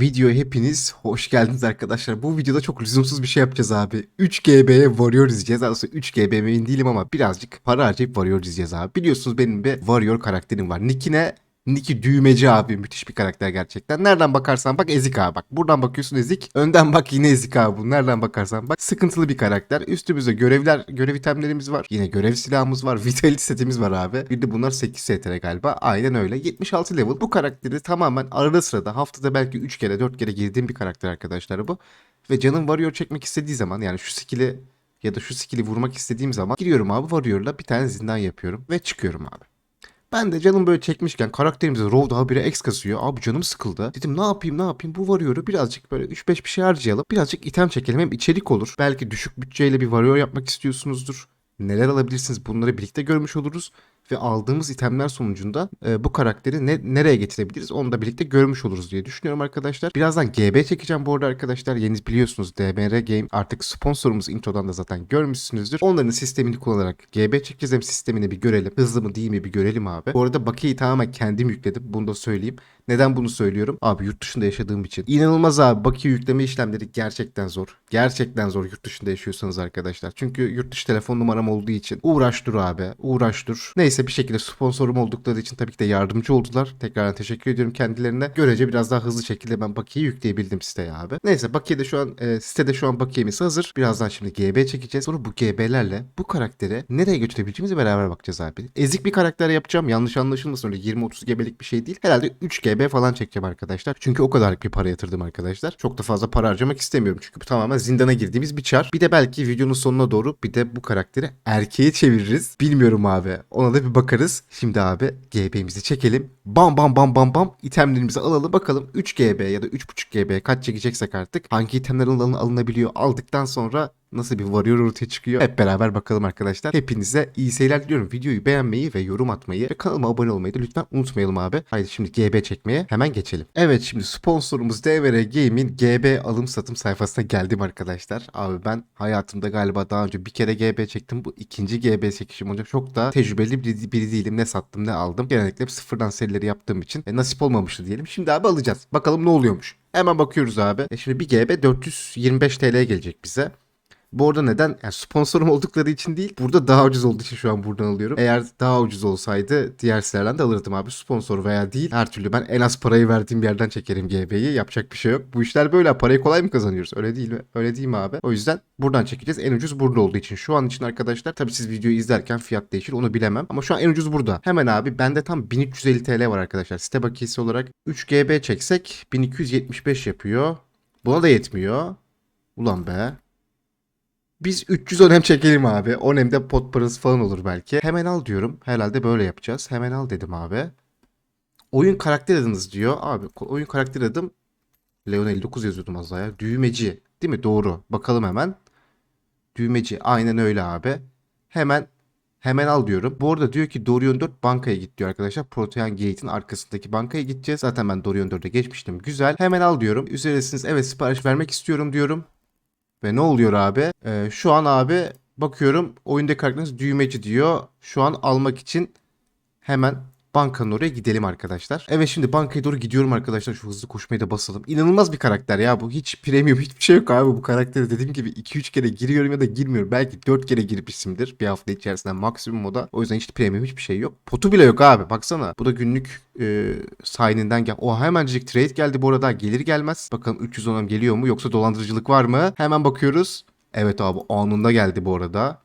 Videoya hepiniz hoş geldiniz arkadaşlar. Bu videoda çok lüzumsuz bir şey yapacağız abi. 3GB'ye Warrior izleyeceğiz. Aslında 3GB main değilim ama birazcık para harcayıp Warrior izleyeceğiz abi. Biliyorsunuz benim bir Warrior karakterim var. Nickine Nick'i düğmeci abi. Müthiş bir karakter gerçekten. Nereden bakarsan bak Ezik abi. Bak buradan bakıyorsun Ezik. Önden bak yine Ezik abi. Bu nereden bakarsan bak. Sıkıntılı bir karakter. Üstümüzde görevler, görev itemlerimiz var. Yine görev silahımız var. Vitality setimiz var abi. Bir de bunlar 8 STR galiba. Aynen öyle. 76 level. Bu karakteri tamamen arada sırada haftada belki 3 kere 4 kere girdiğim bir karakter arkadaşlar bu. Ve canım Warrior çekmek istediği zaman yani şu skill'i ya da şu skill'i vurmak istediğim zaman giriyorum abi Warrior'la bir tane zindan yapıyorum ve çıkıyorum abi. Ben de canım böyle çekmişken karakterimize Raw daha bire X kasıyor. Abi canım sıkıldı. Dedim ne yapayım ne yapayım bu Warrior'u birazcık böyle 3-5 bir şey harcayalım. Birazcık item çekelim hem içerik olur. Belki düşük bütçeyle bir Warrior yapmak istiyorsunuzdur. Neler alabilirsiniz bunları birlikte görmüş oluruz. Ve aldığımız itemler sonucunda e, bu karakteri ne, nereye getirebiliriz onu da birlikte görmüş oluruz diye düşünüyorum arkadaşlar. Birazdan GB çekeceğim bu arada arkadaşlar. Yeni biliyorsunuz DMR Game artık sponsorumuz introdan da zaten görmüşsünüzdür. Onların sistemini kullanarak GB çekeceğiz hem sistemini bir görelim. Hızlı mı değil mi bir görelim abi. Bu arada Baki'yi tamamen kendim yükledim. Bunu da söyleyeyim. Neden bunu söylüyorum? Abi yurt dışında yaşadığım için. İnanılmaz abi Baki yükleme işlemleri gerçekten zor. Gerçekten zor yurt dışında yaşıyorsanız arkadaşlar. Çünkü yurt dışı telefon numaram olduğu için uğraş dur abi. Uğraş dur. Neyse bir şekilde sponsorum oldukları için tabii ki de yardımcı oldular. Tekrardan teşekkür ediyorum kendilerine. Görece biraz daha hızlı şekilde ben Baki'yi yükleyebildim siteye abi. Neyse Baki'de şu an e, sitede şu an Baki'miz hazır. Birazdan şimdi GB çekeceğiz. Sonra bu GB'lerle bu karakteri nereye götürebileceğimizi beraber bakacağız abi. Ezik bir karakter yapacağım. Yanlış anlaşılmasın öyle 20-30 GB'lik bir şey değil. Herhalde 3 GB falan çekeceğim arkadaşlar. Çünkü o kadar bir para yatırdım arkadaşlar. Çok da fazla para harcamak istemiyorum. Çünkü bu tamamen zindana girdiğimiz bir çar. Bir de belki videonun sonuna doğru bir de bu karakteri erkeğe çeviririz. Bilmiyorum abi. Ona da bir bakarız. Şimdi abi GB'mizi çekelim. Bam bam bam bam bam itemlerimizi alalım. Bakalım 3 GB ya da 3.5 GB kaç çekeceksek artık hangi itemler alın alınabiliyor aldıktan sonra nasıl bir varıyor ortaya çıkıyor. Hep beraber bakalım arkadaşlar. Hepinize iyi seyirler diliyorum. Videoyu beğenmeyi ve yorum atmayı ve kanalıma abone olmayı da lütfen unutmayalım abi. Haydi şimdi GB çekmeye hemen geçelim. Evet şimdi sponsorumuz DVR Game'in GB alım satım sayfasına geldim arkadaşlar. Abi ben hayatımda galiba daha önce bir kere GB çektim. Bu ikinci GB çekişim olacak. Çok da tecrübeli biri, biri değilim. Ne sattım ne aldım. Genellikle hep sıfırdan serileri yaptığım için e, nasip olmamıştı diyelim. Şimdi abi alacağız. Bakalım ne oluyormuş. Hemen bakıyoruz abi. E şimdi bir GB 425 TL'ye gelecek bize. Bu arada neden? Yani sponsorum oldukları için değil. Burada daha ucuz olduğu için şu an buradan alıyorum. Eğer daha ucuz olsaydı diğer sitelerden de alırdım abi. Sponsor veya değil. Her türlü ben en az parayı verdiğim yerden çekerim GB'yi. Yapacak bir şey yok. Bu işler böyle. Parayı kolay mı kazanıyoruz? Öyle değil mi? Öyle değil mi abi? O yüzden buradan çekeceğiz. En ucuz burada olduğu için. Şu an için arkadaşlar tabii siz videoyu izlerken fiyat değişir. Onu bilemem. Ama şu an en ucuz burada. Hemen abi bende tam 1350 TL var arkadaşlar. Site bakiyesi olarak 3 GB çeksek 1275 yapıyor. Buna da yetmiyor. Ulan be. Biz 310 hem çekelim abi. 10 hem de pot parası falan olur belki. Hemen al diyorum. Herhalde böyle yapacağız. Hemen al dedim abi. Oyun karakter adınız diyor. Abi oyun karakter adım Leon 59 yazıyordum az daha ya. Düğmeci. Değil mi? Doğru. Bakalım hemen. Düğmeci. Aynen öyle abi. Hemen Hemen al diyorum. Bu arada diyor ki Dorion 4 bankaya git diyor arkadaşlar. Protean Gate'in arkasındaki bankaya gideceğiz. Zaten ben Dorion 4'e geçmiştim. Güzel. Hemen al diyorum. Üzeresiniz evet sipariş vermek istiyorum diyorum. Ve ne oluyor abi? Ee, şu an abi bakıyorum oyundaki karakteriniz düğmeci diyor. Şu an almak için hemen bankanın oraya gidelim arkadaşlar. Evet şimdi bankaya doğru gidiyorum arkadaşlar. Şu hızlı koşmayı da basalım. İnanılmaz bir karakter ya bu. Hiç premium hiçbir şey yok abi bu karakteri. Dediğim gibi 2-3 kere giriyorum ya da girmiyorum. Belki 4 kere girmişimdir bir hafta içerisinde maksimum moda. O yüzden hiç premium hiçbir şey yok. Potu bile yok abi baksana. Bu da günlük e, sign-in'den gel. O hemencik trade geldi bu arada. Gelir gelmez. Bakalım 310'a geliyor mu yoksa dolandırıcılık var mı? Hemen bakıyoruz. Evet abi anında geldi bu arada.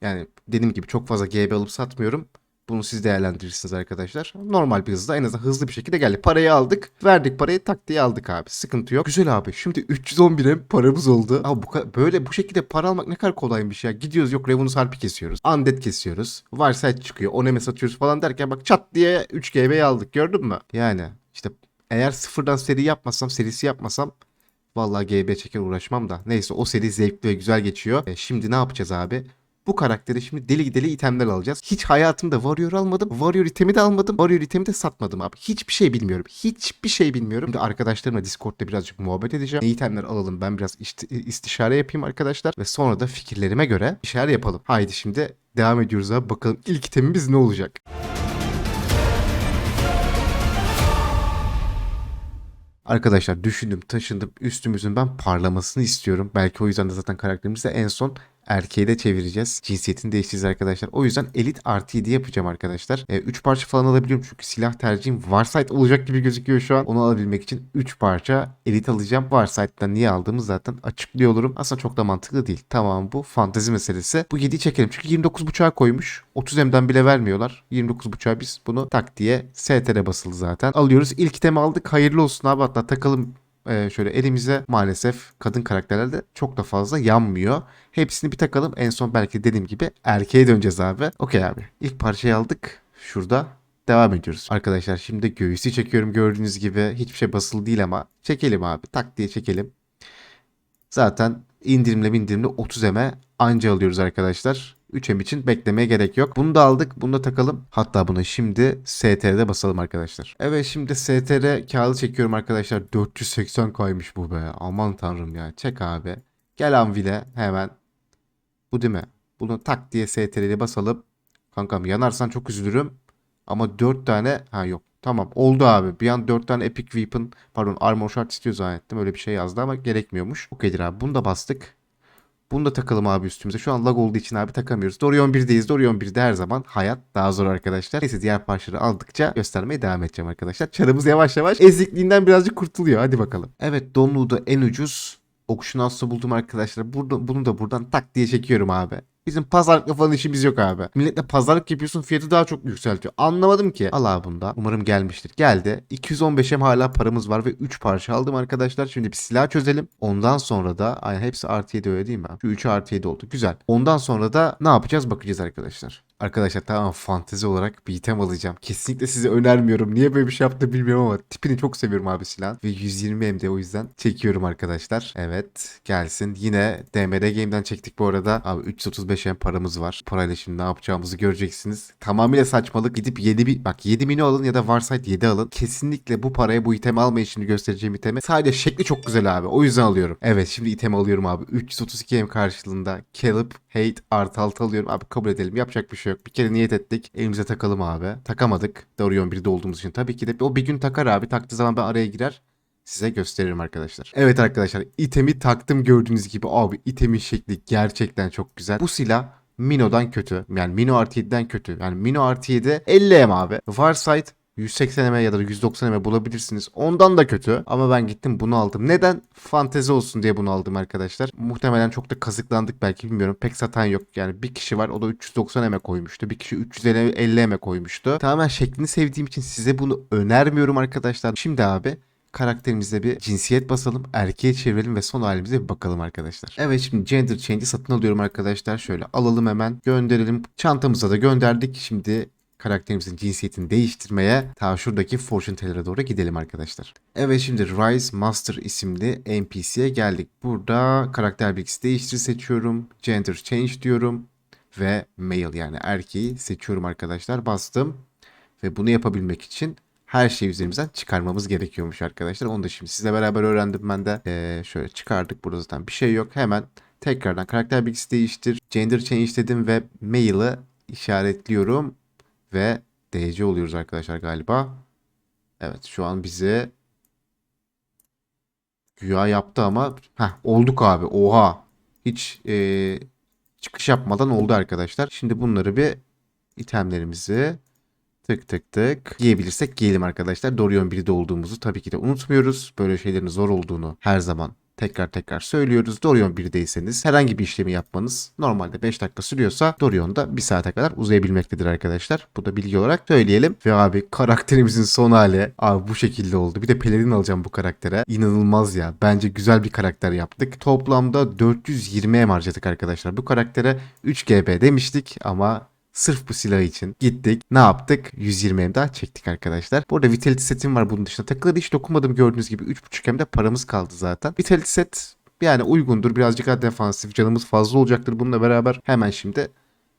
Yani dediğim gibi çok fazla GB alıp satmıyorum. Bunu siz değerlendirirsiniz arkadaşlar. Normal bir hızla en azından hızlı bir şekilde geldi. Parayı aldık. Verdik parayı tak diye aldık abi. Sıkıntı yok. Güzel abi. Şimdi 311'e paramız oldu. Abi bu böyle bu şekilde para almak ne kadar kolaymış ya. Gidiyoruz yok Revenus Harp'i kesiyoruz. Undead kesiyoruz. Varsight çıkıyor. Oneme satıyoruz falan derken bak çat diye 3 GB'yi aldık. Gördün mü? Yani işte eğer sıfırdan seri yapmasam, serisi yapmasam Vallahi GB çeker uğraşmam da. Neyse o seri zevkli ve güzel geçiyor. E, şimdi ne yapacağız abi? Bu karakteri şimdi deli deli itemler alacağız. Hiç hayatımda Warrior almadım. Warrior itemi de almadım. Warrior itemi de satmadım abi. Hiçbir şey bilmiyorum. Hiçbir şey bilmiyorum. Şimdi arkadaşlarımla Discord'da birazcık muhabbet edeceğim. Ne itemler alalım ben biraz isti- istişare yapayım arkadaşlar. Ve sonra da fikirlerime göre bir şeyler yapalım. Haydi şimdi devam ediyoruz abi. Bakalım ilk itemimiz ne olacak? Arkadaşlar düşündüm taşındım üstümüzün ben parlamasını istiyorum. Belki o yüzden de zaten karakterimizi de en son erkeğe de çevireceğiz. Cinsiyetini değiştireceğiz arkadaşlar. O yüzden elit 7 yapacağım arkadaşlar. 3 parça falan alabiliyorum çünkü silah tercihim Warsight olacak gibi gözüküyor şu an. Onu alabilmek için 3 parça elit alacağım. Warsight'tan niye aldığımı zaten açıklıyor olurum. Aslında çok da mantıklı değil. Tamam bu fantezi meselesi. Bu 7'yi çekelim çünkü 29.5'a koymuş. 30M'den bile vermiyorlar. 29.5'a biz bunu tak diye STR basılı zaten. Alıyoruz. İlk itemi aldık. Hayırlı olsun abi. Hatta takalım ee, şöyle elimize maalesef kadın karakterlerde çok da fazla yanmıyor. Hepsini bir takalım. En son belki dediğim gibi erkeğe döneceğiz abi. Okey abi. İlk parçayı aldık. Şurada devam ediyoruz. Arkadaşlar şimdi göğüsü çekiyorum gördüğünüz gibi. Hiçbir şey basılı değil ama çekelim abi. Tak diye çekelim. Zaten indirimle indirimle 30 eme anca alıyoruz arkadaşlar. 3M için beklemeye gerek yok. Bunu da aldık. Bunu da takalım. Hatta buna şimdi STR'de basalım arkadaşlar. Evet şimdi STR kağıdı çekiyorum arkadaşlar. 480 koymuş bu be. Aman tanrım ya. Çek abi. Gel Anvil'e hemen. Bu değil mi? Bunu tak diye STR'ye basalım. Kankam yanarsan çok üzülürüm. Ama 4 tane ha yok. Tamam oldu abi. Bir an 4 tane epic weapon pardon armor shard istiyor zannettim. Öyle bir şey yazdı ama gerekmiyormuş. Okeydir abi. Bunu da bastık. Bunu da takalım abi üstümüze. Şu an lag olduğu için abi takamıyoruz. Dorion 1'deyiz. Dorion 1'de her zaman hayat daha zor arkadaşlar. Neyse diğer parçaları aldıkça göstermeye devam edeceğim arkadaşlar. Çarımız yavaş yavaş ezikliğinden birazcık kurtuluyor. Hadi bakalım. Evet donluğu da en ucuz. Okşun aslı buldum arkadaşlar. Burada, bunu da buradan tak diye çekiyorum abi. Bizim pazarlıkla falan işimiz yok abi. Milletle pazarlık yapıyorsun fiyatı daha çok yükseltiyor. Anlamadım ki. Al abi bunda. Umarım gelmiştir. Geldi. 215'em hala paramız var ve 3 parça aldım arkadaşlar. Şimdi bir silah çözelim. Ondan sonra da ay hepsi artı 7 öyle değil mi? Şu 3 artı 7 oldu. Güzel. Ondan sonra da ne yapacağız bakacağız arkadaşlar. Arkadaşlar tamam fantezi olarak bir item alacağım. Kesinlikle size önermiyorum. Niye böyle bir şey yaptı bilmiyorum ama tipini çok seviyorum abi silahın. Ve 120 MD o yüzden çekiyorum arkadaşlar. Evet gelsin. Yine DMR Game'den çektik bu arada. Abi 335 M paramız var. Parayla şimdi ne yapacağımızı göreceksiniz. Tamamıyla saçmalık. Gidip 7 bir bak 7 mini alın ya da Warsight 7 alın. Kesinlikle bu paraya bu itemi almayın şimdi göstereceğim itemi. Sadece şekli çok güzel abi. O yüzden alıyorum. Evet şimdi itemi alıyorum abi. 332 M karşılığında Caleb Hate artı altı alıyorum. Abi kabul edelim. Yapacak bir şey yok. Bir kere niyet ettik. Elimize takalım abi. Takamadık. Dorion 1'de olduğumuz için. Tabii ki de o bir gün takar abi. Taktığı zaman ben araya girer. Size gösteririm arkadaşlar. Evet arkadaşlar itemi taktım gördüğünüz gibi. Abi itemin şekli gerçekten çok güzel. Bu silah Mino'dan kötü. Yani Mino artı 7'den kötü. Yani Mino artı 7 50 M abi. Farsight 180 M ya da 190 M bulabilirsiniz. Ondan da kötü. Ama ben gittim bunu aldım. Neden? Fantezi olsun diye bunu aldım arkadaşlar. Muhtemelen çok da kazıklandık belki bilmiyorum. Pek satan yok. Yani bir kişi var o da 390 M koymuştu. Bir kişi 350 M koymuştu. Tamamen şeklini sevdiğim için size bunu önermiyorum arkadaşlar. Şimdi abi karakterimize bir cinsiyet basalım. Erkeğe çevirelim ve son halimize bir bakalım arkadaşlar. Evet şimdi gender change'i satın alıyorum arkadaşlar. Şöyle alalım hemen gönderelim. Çantamıza da gönderdik. Şimdi karakterimizin cinsiyetini değiştirmeye ta şuradaki fortune teller'e doğru gidelim arkadaşlar. Evet şimdi Rise Master isimli NPC'ye geldik. Burada karakter bilgisi değiştir seçiyorum. Gender change diyorum. Ve male yani erkeği seçiyorum arkadaşlar. Bastım. Ve bunu yapabilmek için her şeyi üzerimizden çıkarmamız gerekiyormuş arkadaşlar. Onu da şimdi sizle beraber öğrendim ben de. Ee, şöyle çıkardık. Burada zaten bir şey yok. Hemen tekrardan karakter bilgisi değiştir. Gender change dedim ve male'ı işaretliyorum. Ve DC oluyoruz arkadaşlar galiba. Evet şu an bize güya yaptı ama Heh, olduk abi. Oha. Hiç e, çıkış yapmadan oldu arkadaşlar. Şimdi bunları bir itemlerimizi tık tık tık giyebilirsek giyelim arkadaşlar. Dorion 1'de olduğumuzu tabii ki de unutmuyoruz. Böyle şeylerin zor olduğunu her zaman tekrar tekrar söylüyoruz. Dorion 1'deyseniz herhangi bir işlemi yapmanız normalde 5 dakika sürüyorsa Dorion'da 1 saate kadar uzayabilmektedir arkadaşlar. Bu da bilgi olarak söyleyelim. Ve abi karakterimizin son hali abi bu şekilde oldu. Bir de pelerin alacağım bu karaktere. İnanılmaz ya. Bence güzel bir karakter yaptık. Toplamda 420 M harcadık arkadaşlar. Bu karaktere 3 GB demiştik ama Sırf bu silah için gittik. Ne yaptık? 120 M daha çektik arkadaşlar. Bu arada Vitality setim var bunun dışında. Takıları hiç dokunmadım gördüğünüz gibi. 3.5 M'de paramız kaldı zaten. Vitality set yani uygundur. Birazcık daha defansif. Canımız fazla olacaktır bununla beraber. Hemen şimdi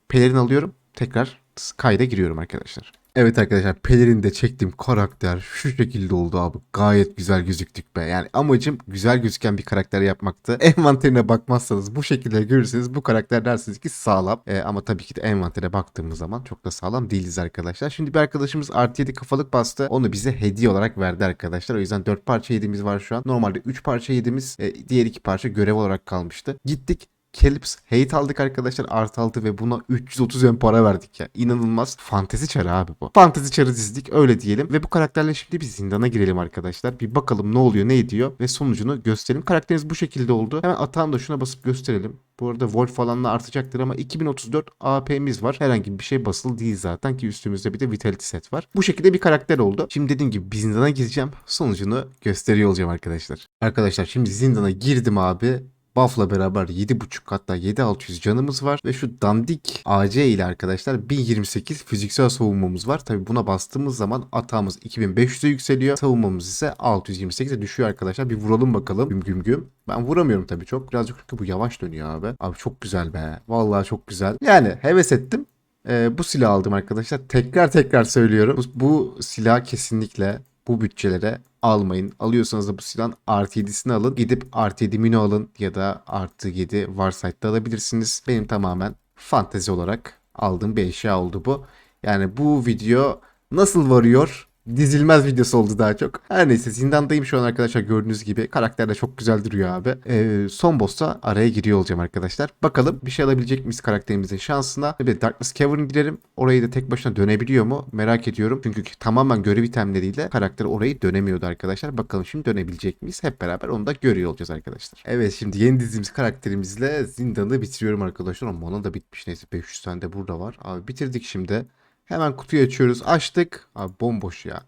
pelerin alıyorum. Tekrar kayda giriyorum arkadaşlar. Evet arkadaşlar pelerinde çektiğim karakter şu şekilde oldu abi. Gayet güzel gözüktük be. Yani amacım güzel gözüken bir karakter yapmaktı. Envanterine bakmazsanız bu şekilde görürseniz bu karakter dersiniz ki sağlam. Ee, ama tabii ki de envantere baktığımız zaman çok da sağlam değiliz arkadaşlar. Şimdi bir arkadaşımız artı 7 kafalık bastı. Onu bize hediye olarak verdi arkadaşlar. O yüzden 4 parça hediyemiz var şu an. Normalde 3 parça hediyemiz e, diğer 2 parça görev olarak kalmıştı. Gittik Calyps Hate aldık arkadaşlar artı 6 ve buna 330 ön para verdik ya. İnanılmaz fantezi çarı abi bu. Fantezi çarı dizdik öyle diyelim ve bu karakterle şimdi bir zindana girelim arkadaşlar. Bir bakalım ne oluyor ne ediyor ve sonucunu gösterelim. Karakterimiz bu şekilde oldu. Hemen atağın da şuna basıp gösterelim. Bu arada Wolf falan da artacaktır ama 2034 AP'miz var. Herhangi bir şey basılı değil zaten ki üstümüzde bir de Vitality set var. Bu şekilde bir karakter oldu. Şimdi dediğim gibi zindana gireceğim. Sonucunu gösteriyor olacağım arkadaşlar. Arkadaşlar şimdi zindana girdim abi. Buff'la beraber 7.5 hatta 7600 canımız var ve şu dandik AC ile arkadaşlar 1028 fiziksel savunmamız var. Tabi buna bastığımız zaman atağımız 2500'e yükseliyor. Savunmamız ise 628'e düşüyor arkadaşlar. Bir vuralım bakalım. Güm güm güm. Ben vuramıyorum tabii çok. Birazcık çünkü bu yavaş dönüyor abi. Abi çok güzel be. Vallahi çok güzel. Yani heves ettim. Ee, bu silah aldım arkadaşlar. Tekrar tekrar söylüyorum. Bu, bu silah kesinlikle bu bütçelere almayın. Alıyorsanız da bu silahın artı 7'sini alın. Gidip artı 7 Mino alın ya da artı 7 Warsight'ta alabilirsiniz. Benim tamamen fantezi olarak aldığım bir eşya oldu bu. Yani bu video nasıl varıyor? Dizilmez videosu oldu daha çok. Her neyse zindandayım şu an arkadaşlar gördüğünüz gibi. Karakter de çok güzel duruyor abi. Ee, son boss'a araya giriyor olacağım arkadaşlar. Bakalım bir şey alabilecek miyiz karakterimizin şansına. De Darkness Cavern girelim. Orayı da tek başına dönebiliyor mu? Merak ediyorum. Çünkü tamamen görev itemleriyle karakter orayı dönemiyordu arkadaşlar. Bakalım şimdi dönebilecek miyiz? Hep beraber onu da görüyor olacağız arkadaşlar. Evet şimdi yeni dizimiz karakterimizle zindanı bitiriyorum arkadaşlar. Ama mana da bitmiş neyse 500 tane de burada var. Abi bitirdik şimdi. Hemen kutuyu açıyoruz. Açtık. Abi bomboş ya.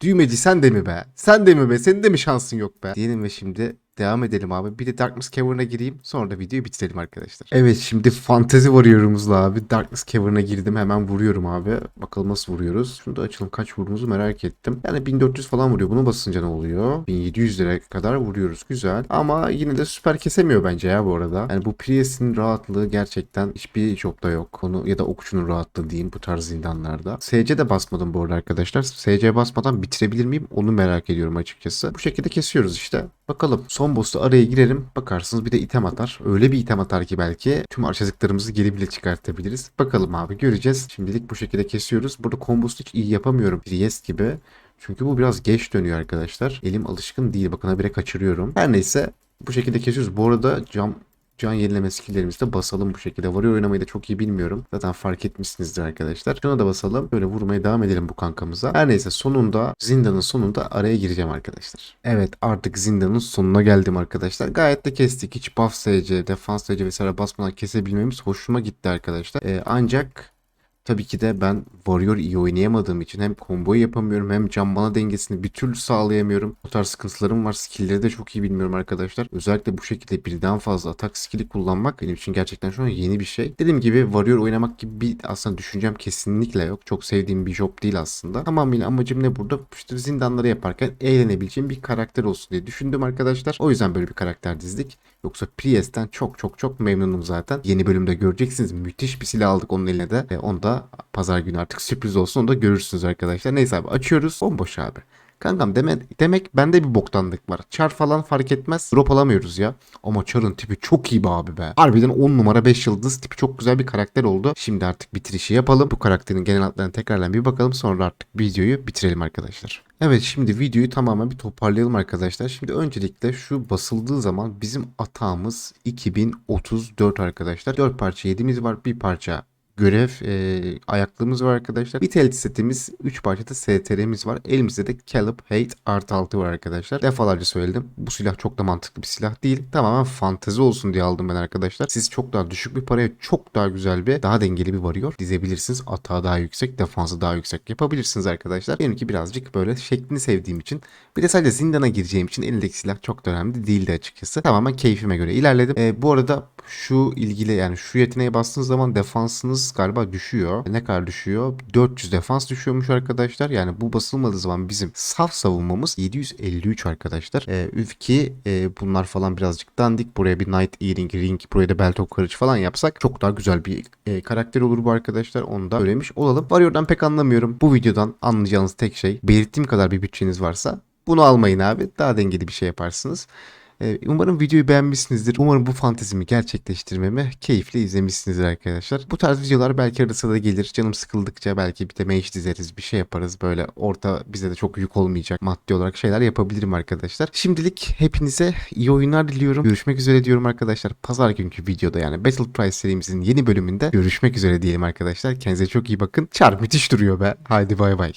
Düğmeci sen de mi be? Sen de mi be? Senin de mi şansın yok be? Diyelim ve şimdi devam edelim abi. Bir de Darkness Cavern'a gireyim. Sonra da videoyu bitirelim arkadaşlar. Evet şimdi fantezi varıyorumuzla abi. Darkness Cavern'a girdim. Hemen vuruyorum abi. Bakalım nasıl vuruyoruz. Şunu da açalım. Kaç vurduğumuzu merak ettim. Yani 1400 falan vuruyor. Bunu basınca ne oluyor? 1700 lira kadar vuruyoruz. Güzel. Ama yine de süper kesemiyor bence ya bu arada. Yani bu Prius'in rahatlığı gerçekten hiçbir jobda yok. Onu ya da okçunun rahatlığı diyeyim bu tarz zindanlarda. SC de basmadım bu arada arkadaşlar. SC basmadan bitirebilir miyim? Onu merak ediyorum açıkçası. Bu şekilde kesiyoruz işte. Bakalım son boss'ta araya girelim. Bakarsınız bir de item atar. Öyle bir item atar ki belki tüm harcadıklarımızı geri bile çıkartabiliriz. Bakalım abi göreceğiz. Şimdilik bu şekilde kesiyoruz. Burada kombosunu hiç iyi yapamıyorum. Priest gibi. Çünkü bu biraz geç dönüyor arkadaşlar. Elim alışkın değil. Bakın habire kaçırıyorum. Her neyse bu şekilde kesiyoruz. Bu arada cam Can yenileme skilllerimizi de basalım bu şekilde. Warrior oynamayı da çok iyi bilmiyorum. Zaten fark etmişsinizdir arkadaşlar. Şuna da basalım. Böyle vurmaya devam edelim bu kankamıza. Her neyse sonunda zindanın sonunda araya gireceğim arkadaşlar. Evet artık zindanın sonuna geldim arkadaşlar. Gayet de kestik. Hiç buff SC, defans SC vesaire basmadan kesebilmemiz hoşuma gitti arkadaşlar. Ee, ancak Tabii ki de ben Warrior iyi oynayamadığım için hem comboyu yapamıyorum hem can bana dengesini bir türlü sağlayamıyorum. Bu tarz sıkıntılarım var. Skill'leri de çok iyi bilmiyorum arkadaşlar. Özellikle bu şekilde birden fazla atak skill'i kullanmak benim için gerçekten şu an yeni bir şey. Dediğim gibi Warrior oynamak gibi bir aslında düşüncem kesinlikle yok. Çok sevdiğim bir job değil aslında. Tamamıyla amacım ne burada? İşte zindanları yaparken eğlenebileceğim bir karakter olsun diye düşündüm arkadaşlar. O yüzden böyle bir karakter dizdik. Yoksa Priest'ten çok çok çok memnunum zaten. Yeni bölümde göreceksiniz. Müthiş bir silah aldık onun eline de. E, onu pazar günü artık sürpriz olsun. Onu da görürsünüz arkadaşlar. Neyse abi açıyoruz. Bomboş abi. Kankam demek, demek bende bir boktanlık var. Çar falan fark etmez. Drop alamıyoruz ya. Ama Char'ın tipi çok iyi be abi be. Harbiden 10 numara 5 yıldız tipi çok güzel bir karakter oldu. Şimdi artık bitirişi yapalım. Bu karakterin genel hatlarına tekrardan bir bakalım. Sonra artık videoyu bitirelim arkadaşlar. Evet şimdi videoyu tamamen bir toparlayalım arkadaşlar. Şimdi öncelikle şu basıldığı zaman bizim atağımız 2034 arkadaşlar. 4 parça yedimiz var. Bir parça görev e, ayaklığımız var arkadaşlar. Vitality setimiz 3 parçada STR'miz var. Elimizde de Caleb Hate artı 6 var arkadaşlar. Defalarca söyledim. Bu silah çok da mantıklı bir silah değil. Tamamen fantezi olsun diye aldım ben arkadaşlar. Siz çok daha düşük bir paraya çok daha güzel bir daha dengeli bir varıyor. Dizebilirsiniz. Atağı daha yüksek, defansı daha yüksek yapabilirsiniz arkadaşlar. Benimki birazcık böyle şeklini sevdiğim için. Bir de sadece zindana gireceğim için elindeki silah çok da önemli değildi açıkçası. Tamamen keyfime göre ilerledim. E, bu arada şu ilgili yani şu yeteneğe bastığınız zaman defansınız galiba düşüyor. Ne kadar düşüyor? 400 defans düşüyormuş arkadaşlar. Yani bu basılmadığı zaman bizim saf savunmamız 753 arkadaşlar. Üf ki e, bunlar falan birazcık dandik. Buraya bir Knight Earring Ring, buraya da Belt of Courage falan yapsak çok daha güzel bir e, karakter olur bu arkadaşlar. Onu da söylemiş olalım. Warrior'dan pek anlamıyorum. Bu videodan anlayacağınız tek şey belirttiğim kadar bir bütçeniz varsa bunu almayın abi. Daha dengeli bir şey yaparsınız. Ee, Umarım videoyu beğenmişsinizdir. Umarım bu fantezimi gerçekleştirmemi keyifle izlemişsinizdir arkadaşlar. Bu tarz videolar belki arada sırada gelir. Canım sıkıldıkça belki bir de mage dizeriz, bir şey yaparız. Böyle orta bize de çok yük olmayacak maddi olarak şeyler yapabilirim arkadaşlar. Şimdilik hepinize iyi oyunlar diliyorum. Görüşmek üzere diyorum arkadaşlar. Pazar günkü videoda yani Battle Price serimizin yeni bölümünde görüşmek üzere diyelim arkadaşlar. Kendinize çok iyi bakın. Çar müthiş duruyor be. Haydi bay bay.